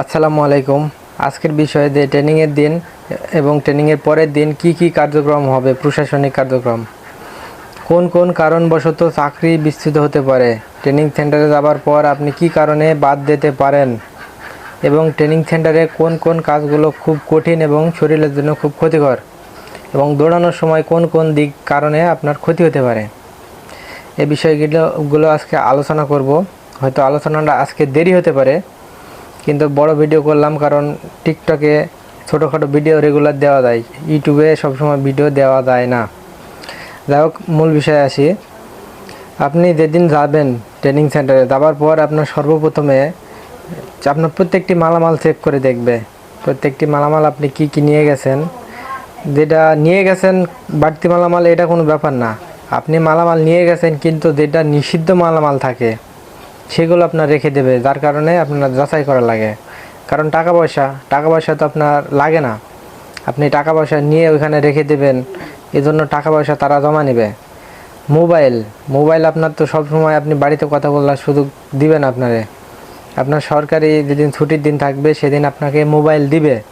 আসসালামু আলাইকুম। আজকের বিষয়ে যে ট্রেনিংয়ের দিন এবং ট্রেনিংয়ের পরের দিন কি কি কার্যক্রম হবে, প্রশাসনিক কার্যক্রম। কোন কোন কারণবশত চাকরি বিস্তৃত হতে পারে, ট্রেনিং সেন্টারে যাবার পর আপনি কি কারণে বাদ দিতে পারেন এবং ট্রেনিং সেন্টারে কোন কোন কাজগুলো খুব কঠিন এবং শরীরের জন্য খুব ক্ষতিকর এবং দৌড়ানোর সময় কোন কোন দিক কারণে আপনার ক্ষতি হতে পারে। এই বিষয়গুলো গুলো আজকে আলোচনা করব। হয়তো আলোচনাটা আজকে দেরি হতে পারে। কিন্তু বড় ভিডিও করলাম কারণ টিকটকে ছোটোখাটো ভিডিও রেগুলার দেওয়া যায়। ইউটিউবে সবসময় ভিডিও দেওয়া যায় না। যাই হোক, মূল বিষয়ে আসি। আপনি যেদিন যাবেন ট্রেনিং সেন্টারে যাবার পর আপনার সর্বপ্রথমে আপনার প্রত্যেকটি মালামাল চেক করে দেখবে। প্রত্যেকটি মালামাল আপনি কি কি নিয়ে গেছেন? যেটা নিয়ে গেছেন, বাড়তি মালামাল, এটা কোনো ব্যাপার না। আপনি মালামাল নিয়ে গেছেন, কিন্তু যেটা নিষিদ্ধ মালামাল থাকে সেগুলো আপনার রেখে দেবে, যার কারণে আপনার যাচাই করা লাগে। কারণ টাকা পয়সা টাকা পয়সা তো আপনার লাগে না। আপনি টাকা পয়সা নিয়ে ওইখানে রেখে দেবেন, এজন্য টাকা পয়সা তারা জমা নেবে। মোবাইল মোবাইল আপনার তো সবসময় আপনি বাড়িতে কথা বলার সুযোগ দিবেন আপনারে। আপনার সরকারি যেদিন ছুটির দিন থাকবে, সেদিন আপনাকে মোবাইল দিবে।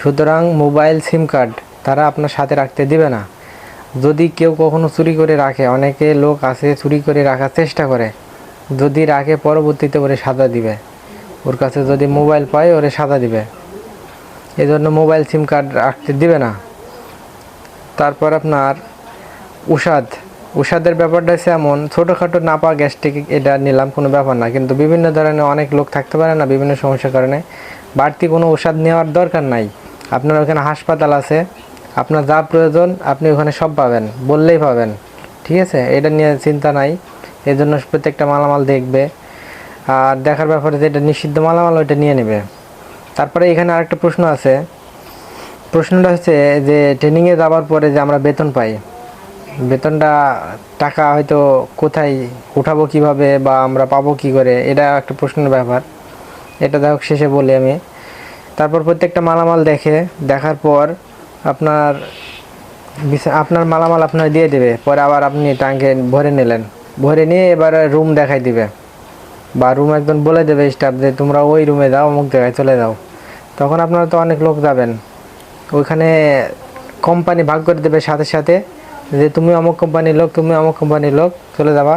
সুতরাং মোবাইল সিম কার্ড তারা আপনার সাথে রাখতে দিবে না। যদি কেউ কখনো চুরি করে রাখে, অনেকে লোক আছে চুরি করে রাখার চেষ্টা করে। যদি রাখে পরবর্তীতে ওরে সাজা দিবে। ওর কাছে যদি মোবাইল পায়, ওরে সাজা দিবে। এই জন্য মোবাইল সিম কার্ড রাখতে দিবে না। তারপর আপনার উষাদ উষাদের ব্যাপারটা হচ্ছে এমন, ছোটোখাটো নাপা গ্যাস্ট্রিক এটা নিলাম, কোনো ব্যাপার না। কিন্তু বিভিন্ন ধরনের অনেক লোক থাকতে পারে না বিভিন্ন সমস্যার কারণে। বাড়তি কোনো ওষুধ নেওয়ার দরকার নাই। আপনার ওখানে হাসপাতাল আছে, আপনার যা প্রয়োজন আপনি ওখানে সব পাবেন, বললেই পাবেন। ঠিক আছে? এটা নিয়ে চিন্তা নাই। এই জন্য প্রত্যেকটা মালামাল দেখবে। আর দেখার ব্যাপারে যেটা নিষিদ্ধ মালামাল, ওইটা নিয়ে নেবে। তারপরে এখানে আরেকটা প্রশ্ন আছে। প্রশ্নটা হচ্ছে যে ট্রেনিংয়ে যাওয়ার পরে যে আমরা বেতন পাই, বেতনটা টাকা হয়তো কোথায় উঠাবো কীভাবে বা আমরা পাবো কি করে, এটা একটা প্রশ্নের ব্যাপার। এটা দেখো শেষে বলি আমি। তারপর প্রত্যেকটা মালামাল দেখে, দেখার পর আপনার আপনার মালামাল আপনার দিয়ে দেবে। পরে আবার আপনি ট্যাঙ্কে ভরে নিলেন। ভরে নিয়ে এবার রুম দেখাই দিবে। বা রুম একজন বলে দেবে স্টাফ যে, তোমরা ওই রুমে যাও, অমুক জায়গায় চলে যাও। তখন আপনারা তো অনেক লোক যাবেন। ওইখানে কোম্পানি ভাগ করে দেবে সাথে সাথে যে, তুমি অমুক কোম্পানির লোক, তুমি অমুক কোম্পানির লোক, চলে যাবা।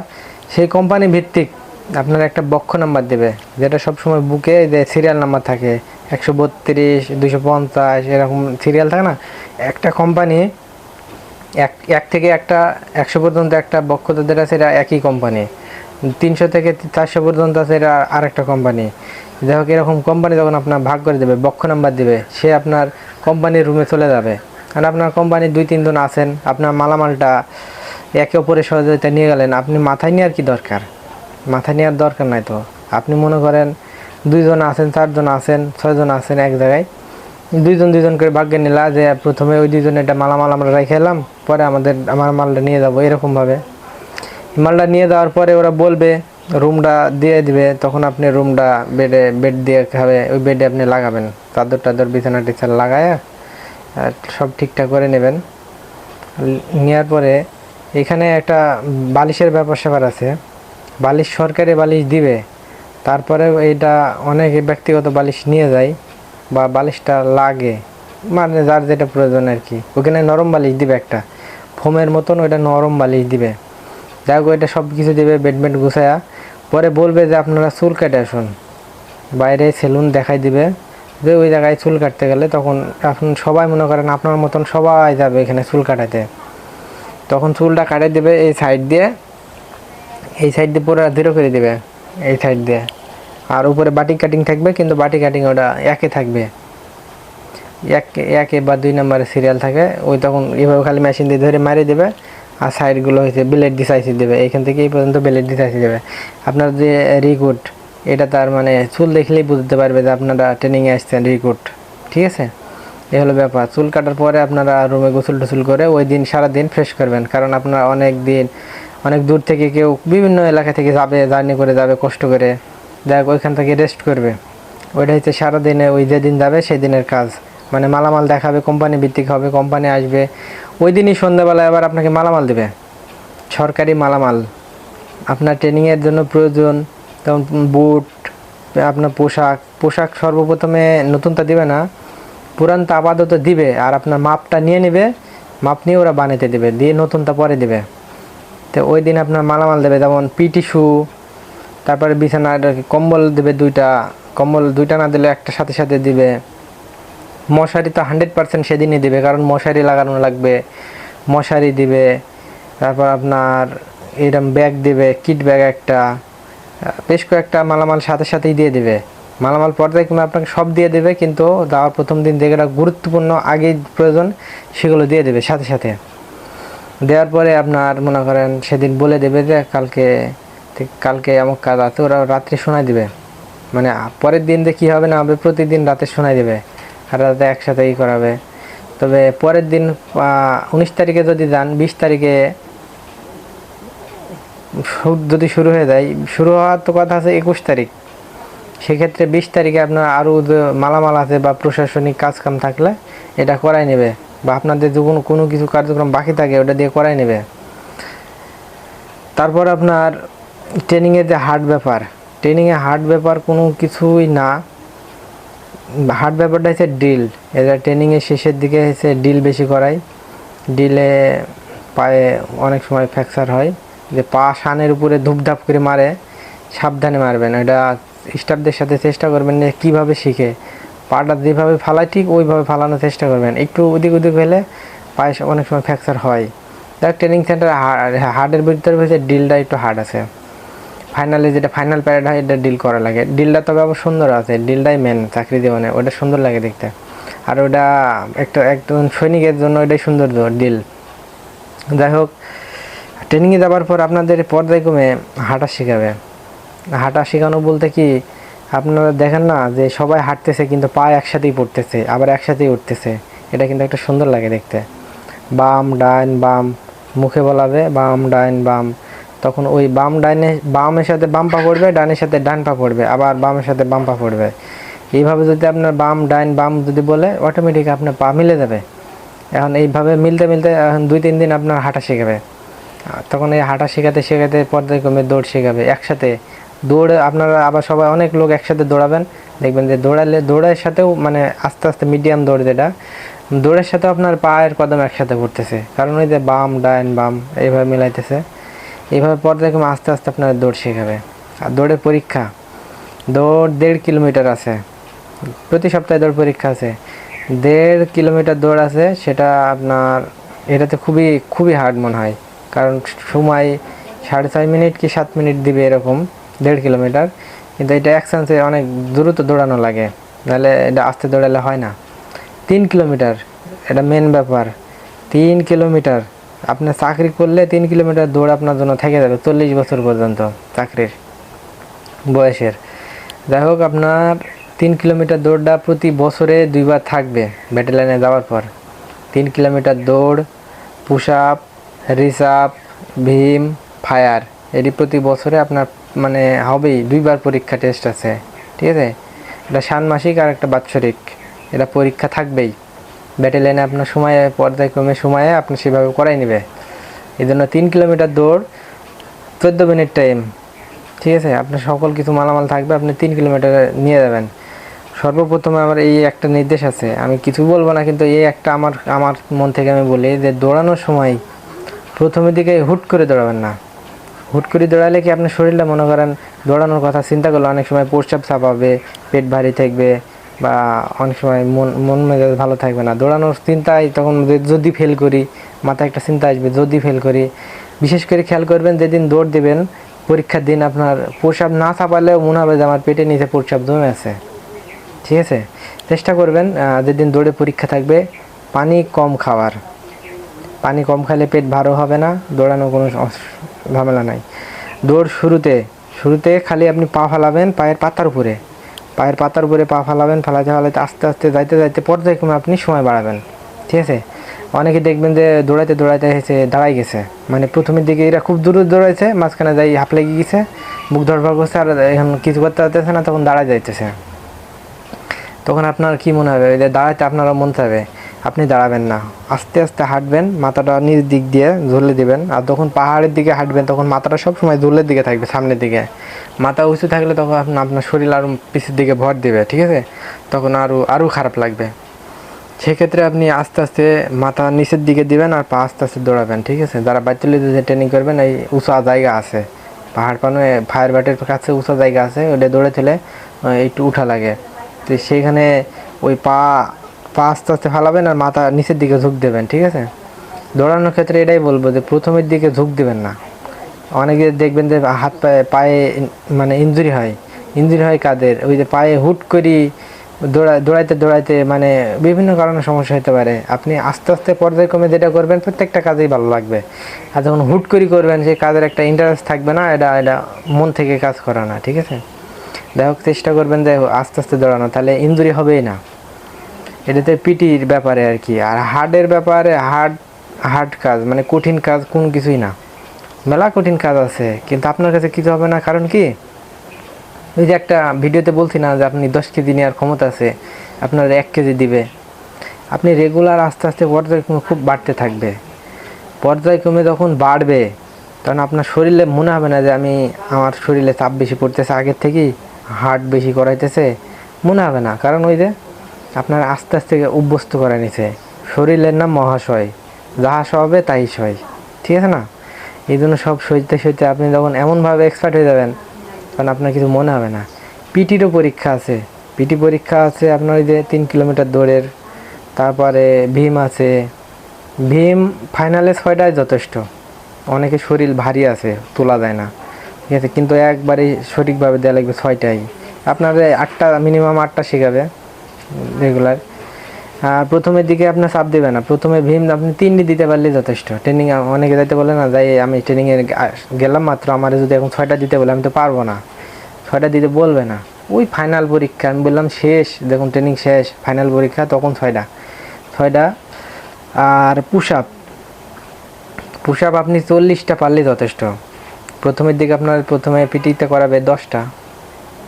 সেই কোম্পানি ভিত্তিক আপনার একটা বক্ষ নাম্বার দেবে, যেটা সবসময় বুকে যে সিরিয়াল নাম্বার থাকে। একশো বত্রিশ দুশো পঞ্চাশ, এরকম সিরিয়াল থাকে না? একটা কোম্পানি এক এক থেকে একটা, একশো পর্যন্ত একটা বক্ষ যাদের আছে, এরা একই কোম্পানি তিনশো থেকে চারশো পর্যন্ত আছে, এরা আরেকটা কোম্পানি হোক, এরকম কোম্পানি যখন আপনার ভাগ করে দেবে, বক্ষ নাম্বার দেবে, সে আপনার কোম্পানির রুমে চলে যাবে। কারণ আপনার কোম্পানির দুই, তিনজন আছেন, আপনার মালামালটা একে অপরের সহযোগিতা নিয়ে গেলেন, আপনি মাথায় নেওয়ার কি দরকার? মাথায় নেওয়ার দরকার নাই তো। আপনি মনে করেন দুইজন আছেন, চারজন আছেন, ছয়জন আছেন এক জায়গায় দুইজন দুইজন করে ভাগ্যে নিলা যে প্রথমে ওই দুইজন এটা মালামাল আমরা রেখে এলাম, পরে আমাদের আমার মালটা নিয়ে যাব এরকমভাবে। মালটা নিয়ে যাওয়ার পরে ওরা বলবে, রুমটা দিয়ে দিবে। তখন আপনি রুমটা বেডে, বেড দিয়ে খাবে ওই বেডে আপনি লাগাবেন? চাদর টাদর, বিছানা টিছানা লাগায় সব ঠিকঠাক করে নেবেন। নেওয়ার পরে এখানে একটা বালিশের ব্যাপার স্যাপার আছে। বালিশ সরকারি বালিশ দিবে তারপরে এটা অনেক ব্যক্তিগত বালিশ নিয়ে যায়। বা বালিশটা লাগে মানে যার যেটা প্রয়োজন আর কি। ওখানে নরম বালিশ দিবে একটা। ফোমের মতন ওইটা নরম বালিশ দিবে। যাই হোক, ওইটা সব কিছু দেবে বেড বেড গুছায়া। পরে বলবে যে, আপনারা চুল কেটে আসুন। বাইরে সেলুন দেখাই দিবে। যে ওই জায়গায় চুল কাটতে গেলে তখন এখন সবাই মনে করেন আপনার মতন সবাই যাবে এখানে চুল কাটাতে। তখন চুলটা কাটে দেবে এই সাইড দিয়ে। এই সাইড দিয়ে পুরো জিরো করে দেবে, এই সাইড দিয়ে। আর উপরে বাটি কাটিং থাকবে, কিন্তু বাটি কাটিং ওটা একে থাকবে। এক, একে বা দুই নম্বরের সিরিয়াল থাকে, ওই তখন এভাবে খালি মেশিন দিয়ে ধরে মারিয়ে দেবে, আর সাইডগুলো হয়েছে ব্লেড চাইছে দেবে। এইখান থেকে এই পর্যন্ত ব্লেড চাইছে দেবে। আপনার যে রিকুট এটা তার মানে চুল দেখলেই বুঝতে পারবে যে আপনারা ট্রেনিংয়ে আসছেন রিকুট ঠিক আছে? এ হলো ব্যাপার। চুল কাটার পরে আপনারা রুমে গোসল টোসল করে ওই দিন সারা দিন ফ্রেশ করবেন। কারণ আপনারা অনেক দিন, অনেক দূর থেকে কেউ বিভিন্ন এলাকা থেকে যাবে জার্নি করে যাবে, কষ্ট করে। দেখ, ওইখান থেকে রেস্ট করবে। ওইটা হচ্ছে সারাদিনে, ওই যেদিন যাবে সেই দিনের কাজ। মানে মালামাল দেখাবে কোম্পানি ভিত্তিক হবে কোম্পানি আসবে। ওই দিনই সন্ধ্যাবেলায় আবার আপনাকে মালামাল দেবে। সরকারি মালামাল। আপনার ট্রেনিংয়ের জন্য প্রয়োজন। যেমন বুট আপনার পোশাক। পোশাক সর্বপ্রথমে নতুনটা দিবে না। পুরানটা আপাতত দিবে। আর আপনার মাপটা নিয়ে নেবে। মাপ নিয়ে ওরা বানাতে দেবে। দিয়ে নতুনটা পরে দেবে। তো ওই দিন আপনার মালামাল দেবে। যেমন পিটি শু তারপরে বিছানার কম্বল দেবে দুইটা, কম্বল দুইটা না দিলে একটা সাথে সাথে দিবে। মশারি তো হান্ড্রেড পার্সেন্ট সেদিনই দিবে, কারণ মশারি লাগানো লাগবে। মশারি দিবে, তারপর আপনার এরম ব্যাগ দেবে কিট ব্যাগ একটা বেশ কয়েকটা মালামাল সাথে সাথেই দিয়ে দেবে। মালামাল পর্যায়ে পর্যায়ক্রমে আপনাকে সব দিয়ে দেবে, কিন্তু দেওয়ার প্রথম দিন যেগুলো গুরুত্বপূর্ণ, আগেই প্রয়োজন, সেগুলো দিয়ে দেবে সাথে সাথে। দেওয়ার পরে আপনার মনে করেন সেদিন বলে দেবে যে কালকে কালকে আমার কাজ আছে ওরা রাত্রে শোনায় দিবে। মানে পরের দিন যে কী হবে না হবে, প্রতিদিন রাতে শোনায় দেবে। আর রাতে একসাথে ই করাবে। তবে পরের দিন উনিশ তারিখে যদি যান, বিশ তারিখে শু- যদি শুরু হয়ে যায়, শুরু হওয়ার তো কথা আছে একুশ তারিখ। সেক্ষেত্রে বিশ তারিখে আপনার আরও মালামাল আছে বা প্রশাসনিক কাজকাম থাকলে এটা করাই নেবে। বা আপনাদের যখন কোনো কিছু কার্যক্রম বাকি থাকে, ওটা দিয়ে করাই নেবে। তারপর আপনার ট্রেনিংয়ের যে হার্ড ব্যাপার ট্রেনিংয়ে হার্ড ব্যাপার কোনো কিছুই না। হার্ড ব্যাপারটা হচ্ছে ডিল এরা ট্রেনিংয়ের শেষের দিকে হচ্ছে ডিল বেশি করায়। ডিলে পায়ে অনেক সময় ফ্র্যাকচার হয়, যে পা শানের উপরে ধূপধাপ করে মারে, সাবধানে মারবেন এটা স্টাফদের সাথে চেষ্টা করবেন যে কীভাবে শিখে। পাটা যেভাবে ফালায় ঠিক ওইভাবে ফালানোর চেষ্টা করবেন। একটু ওদিক ওদিক হলে পায়ে অনেক সময় ফ্র্যাকচার হয়। দেখ ট্রেনিং সেন্টার হার্ডের ভিতরে হচ্ছে ডিলটা একটু হার্ড আছে। ফাইনালে যেটা ফাইনাল প্যারেড হয়, এটা ডিল করা লাগে। ডিলটা তবে আবার সুন্দর আছে ডিলটাই মেন চাকরি জীবনে। ওটা সুন্দর লাগে দেখতে। আর ওটা একটা, একজন সৈনিকের জন্য ওটাই সৌন্দর্য ডিল যাই হোক ট্রেনিংয়ে যাওয়ার পর আপনাদের পর্যায়ক্রমে হাঁটা শেখাবে। হাঁটা শেখানো বলতে কি, আপনারা দেখেন না যে সবাই হাঁটতেছে কিন্তু পা একসাথেই পড়তেছে, আবার একসাথেই উঠতেছে। এটা কিন্তু একটা সুন্দর লাগে দেখতে। বাম ডাইন বাম। মুখে বলাবে বাম ডাইন বাম। তখন ওই বাম ডাইনে, বামের সাথে বাম পা পড়বে, ডাইনের সাথে ডান পা পড়বে, আবার বামের সাথে বাম পা পড়বে। এইভাবে যদি আপনার বাম ডাইন বাম যদি বলে অটোমেটিক আপনার পা মিলে যাবে এখন এইভাবে মিলতে মিলতে এখন দুই তিন দিন আপনার হাঁটা শেখাবে। তখন এই হাঁটা শেখাতে শেখাতে পর্যায়ক্রমে দৌড় শেখাবে একসাথে। দৌড়ে আপনারা আবার সবাই অনেক লোক একসাথে দৌড়াবেন। দেখবেন যে দৌড়ালে, দৌড়ের সাথেও মানে আস্তে আস্তে মিডিয়াম দৌড় যেটা, দৌড়ের সাথে আপনার পায়ের কদম একসাথে পড়তেছে কারণ ওই যে বাম, ডাইন, বাম, এইভাবে মিলাইতেছে। এইভাবে পর্যায়ক্রমে আস্তে আস্তে আপনার দৌড় শেখাবে। আর দৌড়ের পরীক্ষা, দৌড় দেড় কিলোমিটার আছে। প্রতি সপ্তাহে দৌড় পরীক্ষা আছে। দেড় কিলোমিটার দৌড় আছে, সেটা আপনার, এটাতে খুবই খুবই হার্ড মনে হয়। কারণ সময় সাড়ে ছয় মিনিট কি সাত মিনিট দিবে এরকম, দেড় কিলোমিটার। কিন্তু এটা এক চান্সে অনেক দ্রুত দৌড়ানো লাগে। নাহলে এটা আস্তে দৌড়ালে হয় না। তিন কিলোমিটার, এটা মেন ব্যাপার। তিন কিলোমিটার। আপনি চাকরি করলে তিন কিলোমিটার দৌড় আপনার জন্য থেকে যাবে, চল্লিশ বছর পর্যন্ত চাকরির বয়সের। যাই হোক, আপনার তিন কিলোমিটার দৌড়টা প্রতি বছরে দুইবার থাকবে ব্যাটালিয়নে যাওয়ার পর। তিন কিলোমিটার দৌড় পুশ আপ রিস আপ ভীম ফায়ার এটি প্রতি বছরে আপনার মানে হবেই, দুইবার পরীক্ষা টেস্ট আছে, ঠিক আছে? এটা ষান্মাসিক আর একটা বাৎসরিক, এটা পরীক্ষা থাকবেই। ব্যাটালিয়নে আপনার সময়ে পর্যায়ক্রমে সময়ে আপনি সেভাবে করাই নেবে। এই জন্য তিন কিলোমিটার দৌড়, চোদ্দ মিনিট টাইম ঠিক আছে? আপনার সকল কিছু মালামাল থাকবে, আপনি তিন কিলোমিটার নিয়ে যাবেন। সর্বপ্রথমে আমার এই একটা নির্দেশ আছে। আমি কিছু বলব না, কিন্তু এই একটা আমার আমার মন থেকে আমি বলি যে দৌড়ানোর সময় প্রথমের দিকে হুট করে দৌড়াবেন না। হুট করে দৌড়ালে কি আপনার শরীরটা মনে করেন দৌড়ানোর কথা চিন্তা করলে অনেক সময় প্রস্রাব চাপাবে পেট ভারী থাকবে বা অনেক সময় মন মন মেজাজ ভালো থাকবে না। দৌড়ানোর চিন্তায় তখন যদি ফেল করি, মাথায় একটা চিন্তা আসবে, যদি ফেল করি। বিশেষ করে খেয়াল করবেন, যেদিন দৌড় দেবেন, পরীক্ষার দিন আপনার প্রস্রাব না চাপালেও মনে হবে যে আমার পেটের নিচে প্রস্রাব জমে আছে। ঠিক আছে? চেষ্টা করবেন যেদিন দৌড়ে পরীক্ষা থাকবে, পানি কম খাওয়ার। পানি কম খেলে পেট ভালো হবে না দৌড়ানো কোনো ঝামেলা নাই। দৌড় শুরুতে শুরুতে খালি আপনি পা ফালাবেন, পায়ের পাতার উপরে। পায়ের পাতার উপরে পা ফালাবেন ফালাতে ফালাতে আস্তে আস্তে যাইতে যাইতে পর্যায়ক্রমে আপনি সময় বাড়াবেন। ঠিক আছে? অনেকে দেখবেন যে দৌড়াইতে দৌড়াইতে এসে দাঁড়াই গেছে। মানে প্রথমের দিকে এরা খুব দূরে দৌড়াইছে, মাঝখানে যাই হাফ লেগে গেছে, মুখ ধরবার করছে, আর এখন কিছু করতে পারতেছে না, তখন দাঁড়ায় যাইতেছে। তখন আপনার কি মনে হবে? দাঁড়াইতে আপনারও মন চাবে আপনি দাঁড়াবেন না। আস্তে আস্তে হাঁটবেন, মাথাটা নিচ দিক দিয়ে ঝুলে দিবেন আর যখন পাহাড়ের দিকে হাঁটবেন তখন মাথাটা সবসময় ঝুলের দিকে থাকবে সামনের দিকে। মাথা উঁচু থাকলে তখন আপনি আপনার শরীর আরও পিছের দিকে ভর দিবে, ঠিক আছে? তখন আরও আরও খারাপ লাগবে। সেক্ষেত্রে আপনি আস্তে আস্তে মাথা নিচের দিকে দিবেন আর পা আস্তে আস্তে দৌড়াবেন, ঠিক আছে? যারা বাইতুলি যে ট্রেনিং করবেন, এই উঁচা জায়গা আছে। পাহাড় পানে ফায়ার ব্যাটের কাছে উঁচা জায়গা আছে ওটা দৌড়ে চলে একটু উঠা লাগে। তো সেইখানে ওই পা পা আস্তে আস্তে ফালাবেন আর মাথা নিচের দিকে ঝুঁক দেবেন, ঠিক আছে? দৌড়ানোর ক্ষেত্রে এটাই বলব যে প্রথমের দিকে ঝুঁক দেবেন না। অনেকে দেখবেন যে হাত পায়ে পায়ে মানে ইঞ্জুরি হয়। ইঞ্জুরি হয় কাদের? ওই যে পায়ে হুট করি দৌড়া, দৌড়াইতে দৌড়াইতে মানে বিভিন্ন কারণে সমস্যা হতে পারে। আপনি আস্তে আস্তে পর্যায়ক্রমে যেটা করবেন, প্রত্যেকটা কাজেই ভালো লাগবে। আর যখন হুট করি করবেন সেই কাজের একটা ইন্টারেস্ট থাকবে না, এটা এটা মন থেকে কাজ করা না, ঠিক আছে? যাই হোক, চেষ্টা করবেন যে আস্তে আস্তে দৌড়ানো, তাহলে ইঞ্জুরি হবেই না। এটাতে পিটির ব্যাপারে আর কি। আর হার্ডের ব্যাপারে হার্ড হার্ড কাজ মানে কঠিন কাজ কোন কিছুই না। মেলা কঠিন কাজ আছে, কিন্তু আপনার কাছে কিছু হবে না, কারণ কি? ওই যে একটা ভিডিওতে বলছি না যে আপনি দশ কেজি নেওয়ার ক্ষমতা আছে, আপনার এক কেজি দিবে। আপনি রেগুলার আস্তে আস্তে পর্যায়ক্রমে খুব বাড়তে থাকবে। পর্যায়ক্রমে যখন বাড়বে, তখন আপনার শরীরে মনে হবে না যে আমি আমার শরীরে চাপ বেশি পড়তেছে, আগের থেকেই হার্ট বেশি করাইতেছে, মনে হবে না। কারণ ওই যে আপনার আস্তে আস্তে অভ্যস্ত করে নিছে। শরীরের নাম মহাশয়। যাহা সবে তাই সয়। ঠিক আছে না? এই জন্য সব সইতে সইতে আপনি যখন এমনভাবে এক্সপার্ট হয়ে যাবেন, তখন আপনার কিছু মনে হবে না। পিটিরও পরীক্ষা আছে। পিটি পরীক্ষা আছে আপনার ওই যে তিন কিলোমিটার দৌড়ের। তারপরে ভীম আছে। ভীম ফাইনালে ছয়টায় যথেষ্ট। অনেকে শরীর ভারী আছে, তোলা যায় না। ঠিক আছে? কিন্তু একবারে সঠিকভাবে দেওয়া লাগবে ছয়টাই আপনার আটটা মিনিমাম আটটা শেখাবে। রেগুলার। আর প্রথমের দিকে আপনার চাপ দেবে না। প্রথমে ভীম আপনি তিনটি দিতে পারলে যথেষ্ট। ট্রেনিং অনেকে যাইতে বলে না, যাই, আমি ট্রেনিংয়ে গেলাম মাত্র, আমার যদি এখন ছয়টা দিতে বলে, আমি তো পারব না। ছয়টা দিতে বলবে না। ওই ফাইনাল পরীক্ষা, আমি বললাম শেষ, দেখুন ট্রেনিং শেষ ফাইনাল পরীক্ষা, তখন ছয়টা। ছয়টা, আর পুশ আপ পুশ আপ আপনি চল্লিশটা পারলেই যথেষ্ট। প্রথমের দিকে আপনার প্রথমে পিটিতে করাবে দশটা।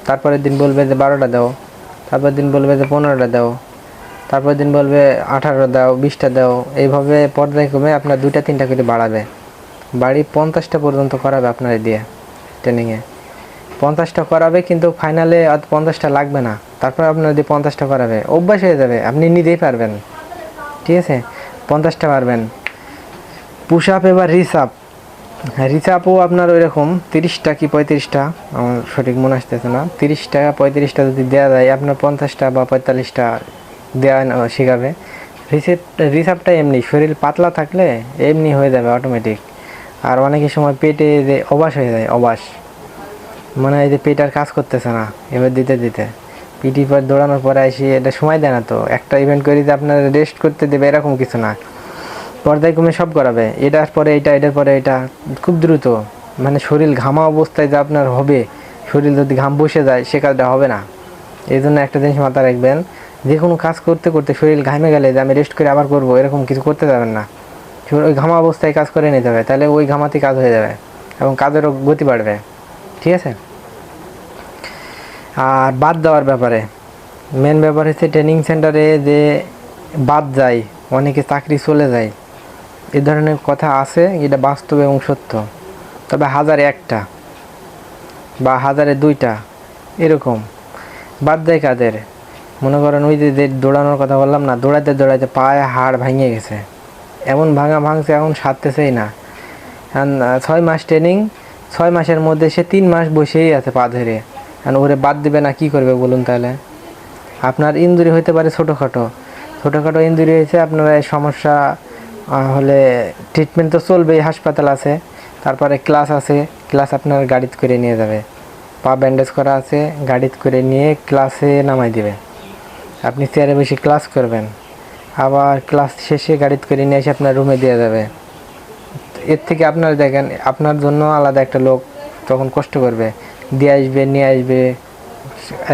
তারপরের দিন বলবে যে বারোটা দাও। তারপরের দিন বলবে যে পনেরোটা দাও, তারপর দিন বলবে আঠারো দাও, বিশটা দাও, এইভাবে পর্যায়ক্রমে আপনার দুইটা, তিনটা করে বাড়াবে। বাড়ি পঞ্চাশটা পর্যন্ত করাবে আপনার দিয়ে ট্রেনিংয়ে পঞ্চাশটা করাবে কিন্তু ফাইনালে আর পঞ্চাশটা লাগবে না। তারপর আপনার যদি পঞ্চাশটা করাবে, অভ্যাস হয়ে যাবে, আপনি নিজেই পারবেন। ঠিক আছে? পঞ্চাশটা পারবেন। পুশ আপ এবার রিস আপ রিস আপও আপনার ওই রকম তিরিশটা কি পঁয়ত্রিশটা? আমার সঠিক মনে আসতেছে না। তিরিশটা, পঁয়ত্রিশটা যদি দেওয়া যায়, আপনার পঞ্চাশটা বা পঁয়তাল্লিশটা দেওয়া শেখাবে। রিসেপ, রিসাপটা এমনি, শরীর পাতলা থাকলে এমনি হয়ে যাবে অটোমেটিক আর অনেকের সময় পেটে যে অবাস হয়ে যায়, অবাস। মানে এই যে পেট আর কাজ করতেছে না, এবার দিতে দিতে। পিটি পর দৌড়ানোর পরে এসে এটা সময় দেয় না তো। একটা ইভেন্ট করে যে আপনার রেস্ট করতে দেবে, এরকম কিছু না। পর্যায়ক্রমে সব করাবে। এটার পরে এটা, এটার পরে এটা। খুব দ্রুত। মানে শরীর ঘামা অবস্থায় যে আপনার হবে, শরীর যদি ঘাম বসে যায়, সে কাজটা হবে না। এই জন্য একটা জিনিস মাথায় রাখবেন, যে কোনো কাজ করতে করতে শরীর ঘামে গেলে যে আমি রেস্ট করে আবার করব, এরকম কিছু করতে যাবেন না। ওই ঘামা অবস্থায় কাজ করে নিতে হবে, তাহলে ওই ঘামাতেই কাজ হয়ে যাবে এবং কাজেরও গতি বাড়বে। ঠিক আছে? আর বাদ দেওয়ার ব্যাপারে। মেন ব্যাপার হচ্ছে ট্রেনিং সেন্টারে যে বাদ যায়, অনেকে চাকরি চলে যায়। এ ধরনের কথা আছে এটা বাস্তব এবং সত্য। তবে হাজারে একটা বা হাজারে দুইটা, এরকম। বাদ দেয় কাদের? মনে করেন ওই যে দৌড়ানোর কথা বললাম না দৌড়াতে দৌড়াতে পায়ে হাড় ভেঙে গেছে। এমন ভাঙা ভাঙছে, এখন সারতেছেই না। ছয় মাস ট্রেনিং ছয় মাসের মধ্যে সে তিন মাস বসেই আছে পা ধরে। এখন ওরে বাদ দেবে না, কি করবে বলুন তাহলে? আপনার ইঞ্জুরি হতে পারে ছোটোখাটো। ছোটোখাটো ইঞ্জুরি হয়েছে, আপনার সমস্যা হলে ট্রিটমেন্ট তো চলবেই, হাসপাতাল আছে, তারপরে ক্লাস আছে ক্লাস আপনার গাড়িতে করে নিয়ে যাবে। পা ব্যান্ডেজ করা আছে, গাড়িতে করে নিয়ে ক্লাসে নামাই দিবে। আপনি চেয়ারে বসে ক্লাস করবেন। আবার ক্লাস শেষে গাড়িতে করে নিয়ে এসে আপনার রুমে দিয়ে যাবে। এর থেকে আপনার দেখেন, আপনার জন্য আলাদা একটা লোক তখন কষ্ট করবে। দিয়ে আসবে, নিয়ে আসবে,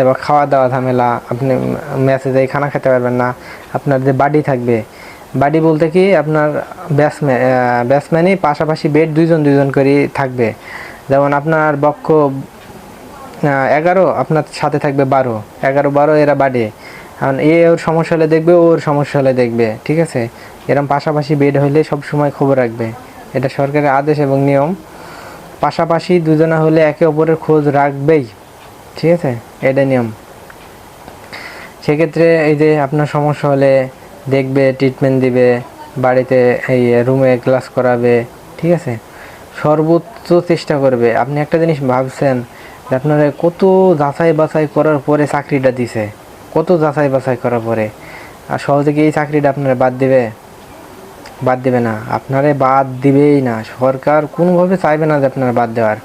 এবার খাওয়া দাওয়া ঝামেলা, আপনি যাই খানা খেতে পারবেন না। আপনার যে বাড়ি থাকবে বাড়ি বলতে কি আপনার ব্যাটসম্যান ব্যাটসম্যানই পাশাপাশি বেড দুইজন দুইজন করে থাকবে। যেমন আপনার বক্ষ এগারো, আপনার সাথে থাকবে বারো। এগারো, বারো এরা বাড়ে কারণ এ ওর সমস্যা হলে দেখবে ওর সমস্যা হলে দেখবে, ঠিক আছে? এরকম পাশাপাশি বেড হলে সব সময় খবর রাখবে। এটা সরকারের আদেশ এবং নিয়ম। পাশাপাশি দুজনা হলে একে অপরের খোঁজ রাখবেই, ঠিক আছে? এটা নিয়ম। সেক্ষেত্রে এই যে আপনার সমস্যা হলে দেখবে ট্রিটমেন্ট দিবে, বাড়িতে এই রুমে ক্লাস করাবে, ঠিক আছে? সর্বোচ্চ চেষ্টা করবে। আপনি একটা জিনিস ভাবছেন যে আপনারা কত যাচাই বাছাই করার পরে চাকরিটা দিছে। কত যাচাই বাছাই করার পরে। আর সহজে কি এই চাকরিটা আপনারা বাদ দেবে? বাদ দেবে না। আপনারে বাদ দিবেই না। সরকার কোনোভাবে চাইবে না যে আপনারা বাদ দেওয়ার।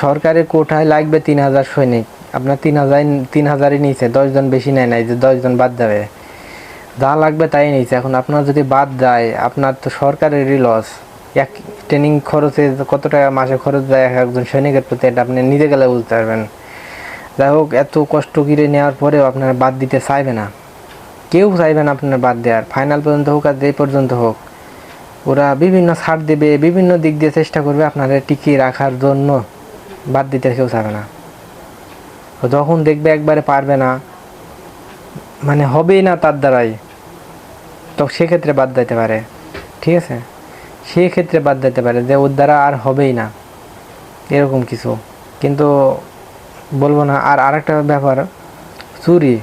সরকারের কোঠায় লাগবে তিন হাজার সৈনিক। আপনার তিন হাজার তিন হাজারই নিয়েছে দশজন বেশি নেয় নাই যে দশজন বাদ দেবে। যা লাগবে তাই নিয়েছে। এখন আপনার যদি বাদ যায়, আপনার তো সরকারেরই লস এক ট্রেনিং খরচে কত টাকা মাসে খরচ যায় এক একজন সৈনিকের প্রতি, এটা আপনি নিজে গেলে বুঝতে পারবেন। যাই হোক, এত কষ্ট করে নেওয়ার পরেও আপনারা বাদ দিতে চাইবে না। কেউ চাইবে না আপনার বাদ দেওয়ার। ফাইনাল পর্যন্ত হোক আর যে পর্যন্ত হোক, ওরা বিভিন্ন ছাড় দেবে, বিভিন্ন দিক দিয়ে চেষ্টা করবে আপনাদের টিকিয়ে রাখার জন্য। বাদ দিতে কেউ চাবে না। যখন দেখবে একবারে পারবে না মানে হবেই না তার দ্বারাই। তো সেক্ষেত্রে বাদ দিতে পারে। ঠিক আছে? সেক্ষেত্রে বাদ দিতে পারে যে ওর দ্বারা আর হবেই না। এরকম কিছু। কিন্তু বলব না, আর আরেকটা ব্যাপার, চুরি।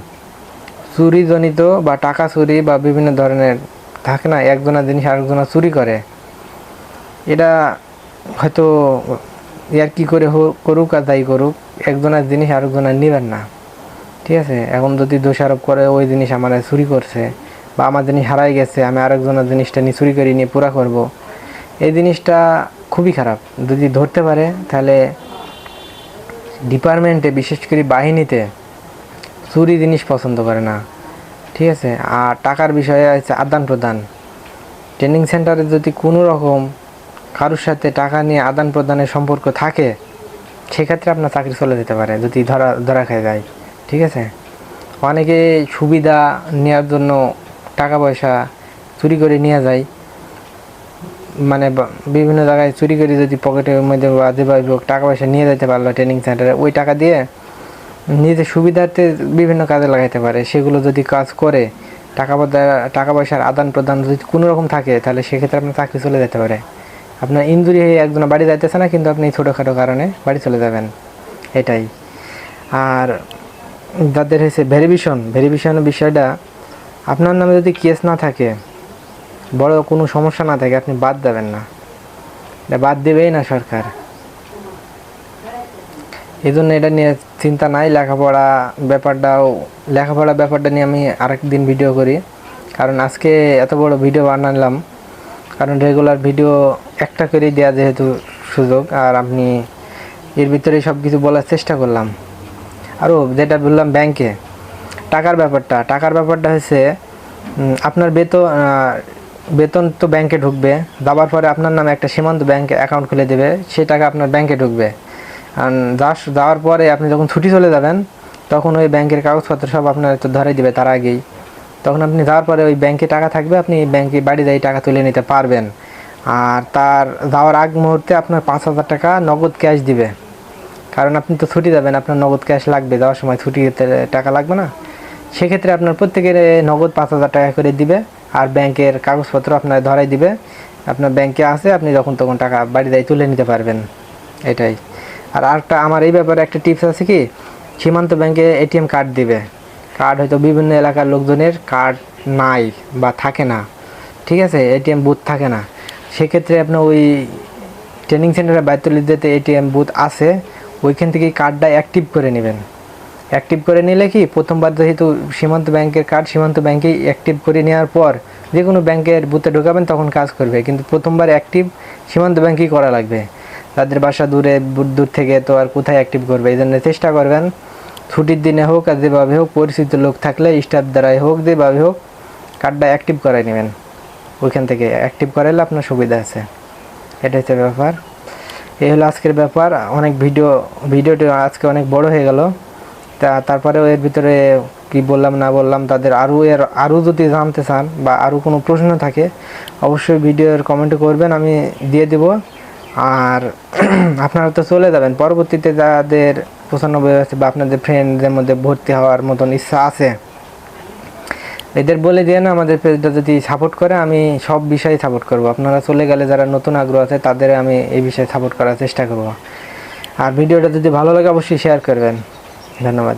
চুরিজনিত বা টাকা চুরি বা বিভিন্ন ধরনের থাকে না, একজনের জিনিস আরেকজনা চুরি করে। এটা হয়তো ইয়ার কি করে করুক আর তাই করুক, একজনের জিনিস আরেকজনের নেবেন না। ঠিক আছে? এখন যদি দোষারোপ করে ওই জিনিস আমার চুরি করছে বা আমার জিনিস হারাই গেছে, আমি আরেকজনের জিনিসটা নিয়ে চুরি করে নিয়ে পুরা করব। এই জিনিসটা খুবই খারাপ। যদি ধরতে পারে, তাহলে ডিপার্টমেন্টে, বিশেষ করে বাহিনীতে চুরি জিনিস পছন্দ করে না। ঠিক আছে? আর টাকার বিষয়ে আছে আদান প্রদান। ট্রেনিং সেন্টারে যদি কোনো রকম কারোর সাথে টাকা নিয়ে আদান প্রদানের সম্পর্ক থাকে, সেক্ষেত্রে আপনার চাকরি চলে যেতে পারে, যদি ধরা ধরা খেয়ে যায়। ঠিক আছে? অনেকে সুবিধা নেওয়ার জন্য টাকা পয়সা চুরি করে নিয়ে যায়। মানে বিভিন্ন জায়গায় চুরি করে যদি পকেটের মধ্যে বা যেভাবে হোক টাকা পয়সা নিয়ে যেতে পারল ট্রেনিং সেন্টারে ওই টাকা দিয়ে নিজের সুবিধার্থে বিভিন্ন কাজে লাগাইতে পারে। সেগুলো যদি কাজ করে টাকা টাকা পয়সার আদান প্রদান যদি কোনো রকম থাকে, তাহলে সেক্ষেত্রে আপনার চাকরি চলে যেতে পারে। আপনার ইঞ্জুরি হয়ে একজন বাড়ি যাইতেছে না, কিন্তু আপনি ছোটোখাটো কারণে বাড়ি চলে যাবেন। এটাই। আর যাদের হয়েছে ভেরিফিশন ভেরিফিশনের বিষয়টা আপনার নামে যদি কেস না থাকে, বড় কোনো সমস্যা না থাকে, আপনি বাদ দেবেন না। এটা বাদ দেবেই না সরকার। এই জন্য এটা নিয়ে চিন্তা নাই, লেখাপড়া ব্যাপারটাও, লেখাপড়া ব্যাপারটা নিয়ে আমি আরেক দিন ভিডিও করি। কারণ আজকে এত বড় ভিডিও বানালাম, কারণ রেগুলার ভিডিও একটা করে দেওয়া যেহেতু সুযোগ, আর আপনি এর ভিতরে সব কিছু বলার চেষ্টা করলাম। আরও যেটা বললাম ব্যাংকে টাকার ব্যাপারটা। টাকার ব্যাপারটা হচ্ছে আপনার বেতন বেতন তো ব্যাংকে ঢুকবে, যাবার পরে আপনার নামে একটা সীমান্ত ব্যাংকে অ্যাকাউন্ট খুলে দেবে, সে টাকা আপনার ব্যাংকে ঢুকবে। যাওয়ার পরে আপনি যখন ছুটি চলে যাবেন, তখন ওই ব্যাংকের কাগজপত্র সব আপনার তো ধরে দেবে তার আগেই। তখন আপনি যাওয়ার পরে ওই ব্যাংকে টাকা থাকবে, আপনি ব্যাংকে বাড়ি যাই টাকা তুলে নিতে পারবেন। আর তার যাওয়ার আগ মুহূর্তে আপনার পাঁচ হাজার টাকা নগদ ক্যাশ দিবে। কারণ আপনি তো ছুটি যাবেন, আপনার নগদ ক্যাশ লাগবে, যাওয়ার সময় ছুটিতে টাকা লাগবে না। সেক্ষেত্রে আপনার প্রত্যেকের নগদ পাঁচ হাজার টাকা করে দিবে আর ব্যাংকের কাগজপত্র আপনার ধরাই দিবে। আপনার ব্যাংকে আছে, আপনি যখন তখন টাকা বাড়ি যাই তুলে নিতে পারবেন। এটাই। আর আরেকটা আমার এই ব্যাপারে একটা টিপস আছে কি, সীমান্ত ব্যাংকে এটিএম কার্ড দিবে। কার্ড হয়তো বিভিন্ন এলাকার লোকজনের কার্ড নাই বা থাকে না। ঠিক আছে? এটিএম বুথ থাকে না। সেক্ষেত্রে আপনি ওই ট্রেনিং সেন্টারে বাইতুলিতে এটিএম বুথ আছে, ওইখান থেকে কার্ডটা অ্যাক্টিভ করে নেবেন। অ্যাক্টিভ করে নিলে কি? প্রথমবার যেহেতু সীমান্ত ব্যাংকের কার্ড, সীমান্ত ব্যাংকেই অ্যাক্টিভ করে নেওয়ার পর যে কোনো ব্যাংকের বুথে ঢোকাবেন তখন কাজ করবে। কিন্তু প্রথমবার অ্যাক্টিভ সীমান্ত ব্যাংকেই করা লাগবে। তাদের বাসা দূরে দূর থেকে তো আর কোথায় অ্যাক্টিভ করবে? এই জন্য চেষ্টা করবেন। ছুটির দিনে হোক আর যেভাবে হোক, পরিচিত লোক থাকলে স্টাফ দ্বারাই হোক, যেভাবে হোক, কার্ডটা অ্যাক্টিভ করাই নেবেন। ওইখান থেকে অ্যাক্টিভ করাইলে আপনার সুবিধা আছে। এটা হচ্ছে ব্যাপার। এই হলো আজকের ব্যাপার। অনেক ভিডিও, ভিডিওটি আজকে অনেক বড় হয়ে গেল। তা তারপরেও এর ভিতরে কি বললাম, না বললাম, তাদের আরও এর, আরও যদি জানতে চান বা আরও কোনো প্রশ্ন থাকে, অবশ্যই ভিডিওর কমেন্ট করবেন, আমি দিয়ে দেব। আর আপনারা তো চলে যাবেন, পরবর্তীতে যাদের পঁচানব্বই আছে বা আপনাদের ফ্রেন্ডদের মধ্যে ভর্তি হওয়ার মতন ইচ্ছা আছে, এদের বলে দিয়ে না আমাদের পেজটা যদি সাপোর্ট করে, আমি সব বিষয়ে সাপোর্ট করব। আপনারা চলে গেলে যারা নতুন আগ্রহ আছে, তাদের আমি এই বিষয়ে সাপোর্ট করার চেষ্টা করব। আর ভিডিওটা যদি ভালো লাগে, অবশ্যই শেয়ার করবেন। ধন্যবাদ।